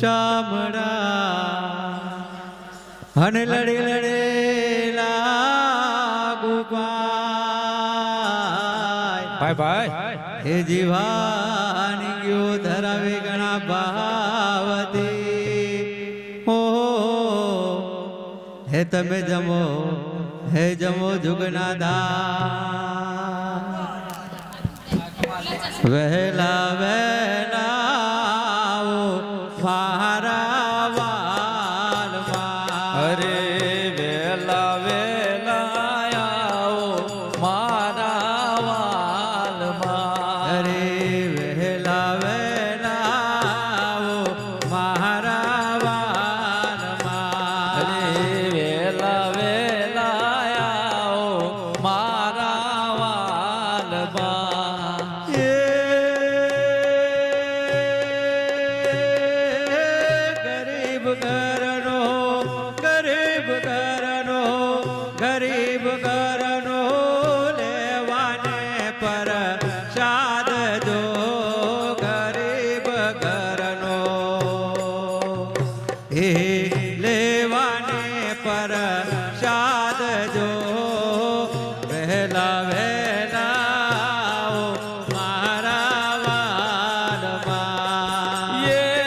ચામડા અને લડે લડેલા ગોપાય ભાઈ ભાઈ. હે જીવાની ગયો ધરાવે ઘણા ભાવતી ઓ હે તમે જમો હે જમો જુગના દા વહેલા વહેલા હે લેવાને પર શાદ જો વહેલા વહેલા મારા વાલમાં યે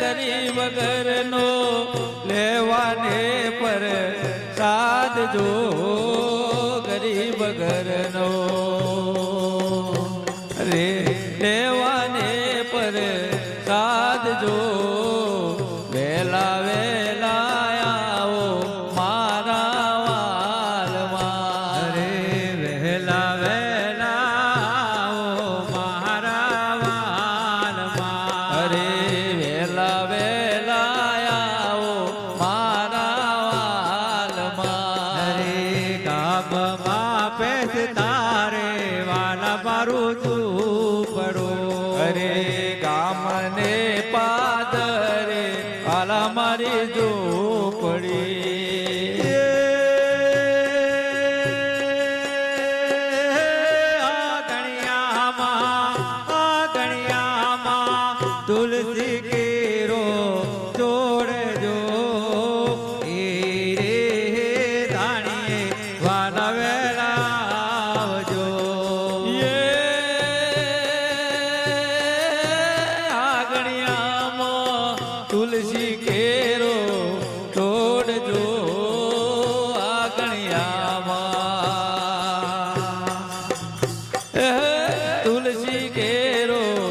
ગરીબ લેવાને પર સાદ જો ગરીબ ઘરનો રે কেরো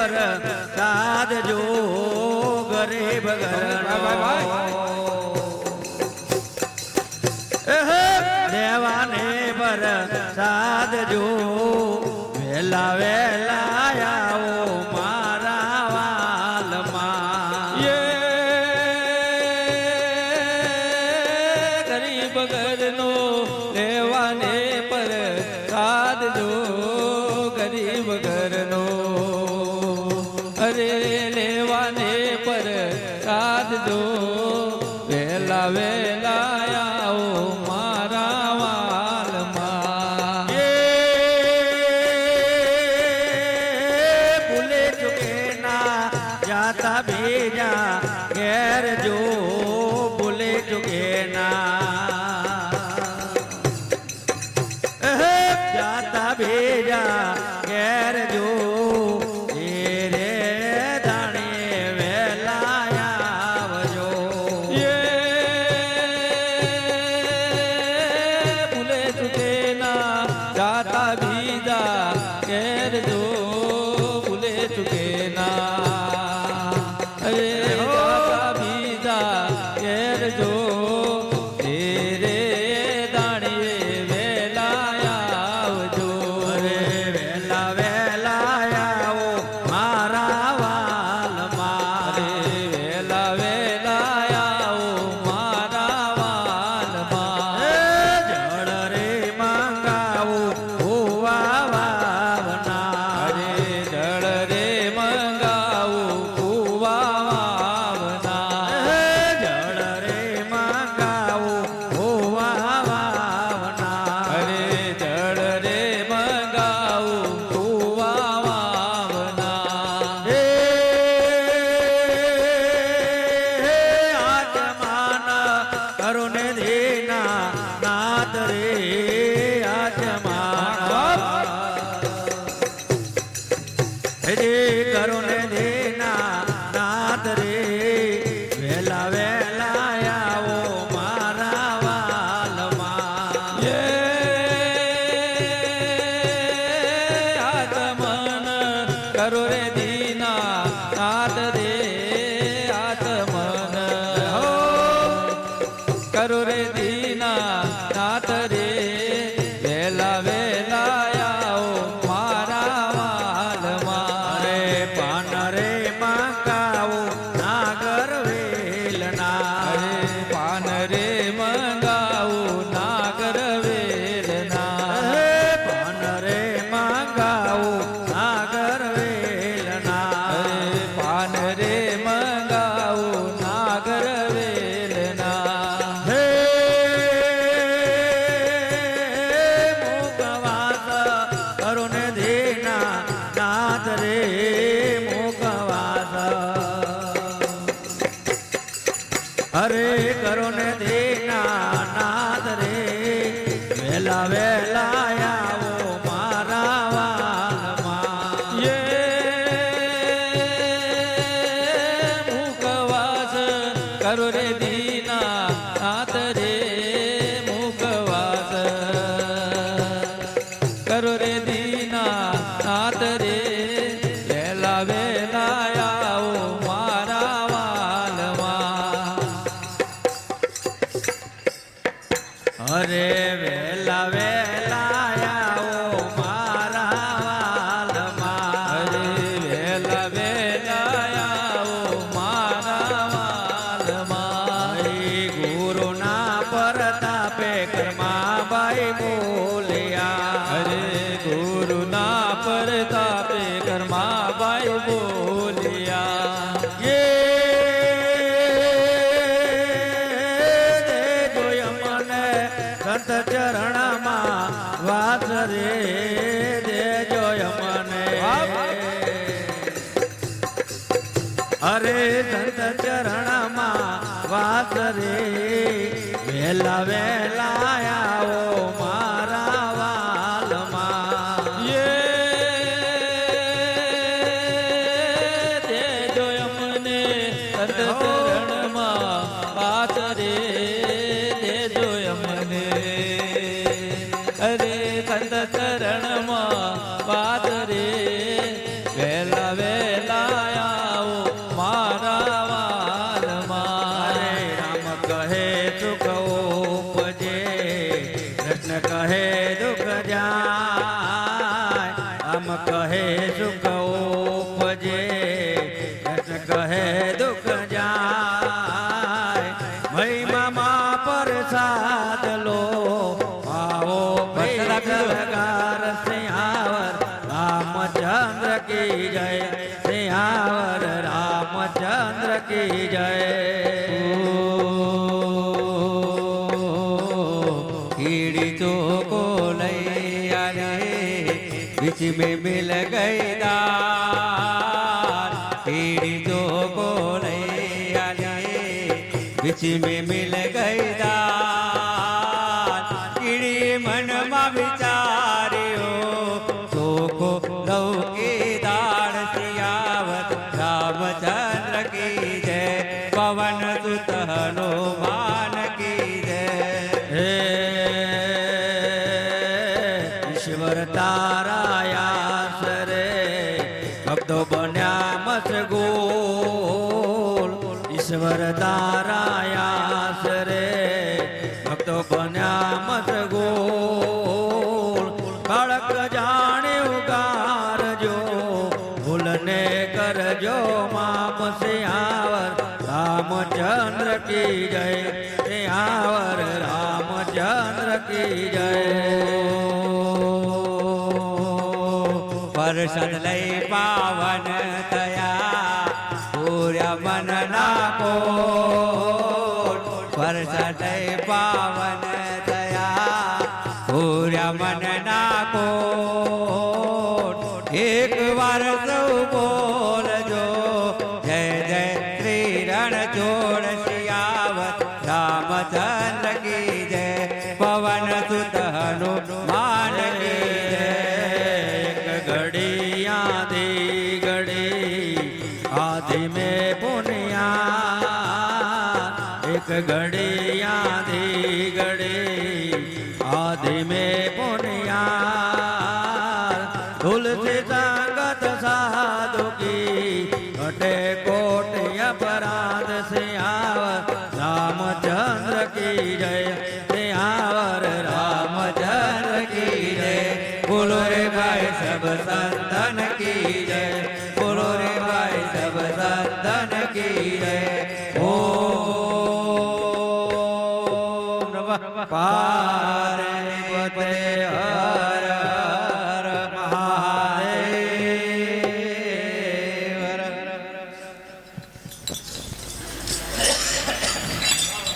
પર સાદ જો ગરીબ દેવાને પર સાદ જો વેલા વેલા આવો મારા વાલમાં. ગરીબ ઘરનો દેવાને પર સાદ જો ગરીબ ઘરનો તારે करो रे दी સંત ચરણમાં વાત રે દેજો મને અરે સંત ચરણમાં વાત રે વહેલા વહેલા આવો મારા વાલમાં. યે દેજો મને સંત बीच में मिल गई दार कीड़ी तो को लैया रे बीच में मिल રામચંદ્ર કી જય? સિયાવર રામચંદ્ર કી જય? પરસદ લઈ પાવન તયા પૂર્ય મન નાકો પરસદ લઈ પાવન તયા પૂર્ય મન નાકો એક વાર સૌ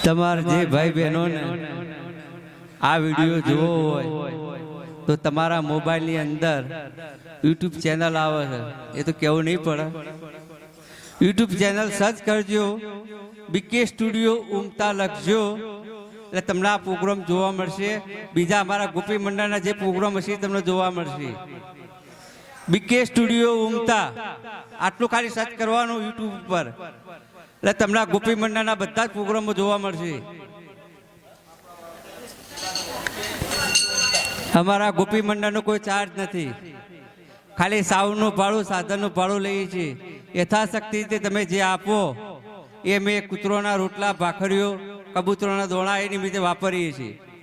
તમારા જે ભાઈ બહેનો આ વીડિયો જોવો હોય, તો તમારા મોબાઈલની અંદર યુટ્યુબ ચેનલ આવે છે. એ તો કહેવું નહીં પડે. યુટ્યુબ ચેનલ સર્ચ કરજો. બીકે સ્ટુડિયો ઉમતા લખજો. એટલે તમને આ પ્રોગ્રામ જોવા મળશે. બીજા અમારા ગોપી મંડળના જે પ્રોગ્રામ હશે તમને જોવા મળશે. BK studio Umta. આટલું ખાલી સર્ચ કરવાનું યુટ્યુબ ઉપર. એટલે તમને આ ગોપી મંડળના બધા જ પ્રોગ્રામો જોવા મળશે. અમારા ગોપી મંડળનો કોઈ ચાર્જ નથી. ખાલી સાઉન્ડનું ભાડું, સાધનનું ભાડું લઈએ છીએ. યથાશક્તિ રીતે તમે જે આપો, એ મેં કૂતરોના રોટલા, ભાખરીઓ કબૂતરોના દોણા એ નિમિત્તે વાપરીએ છીએ.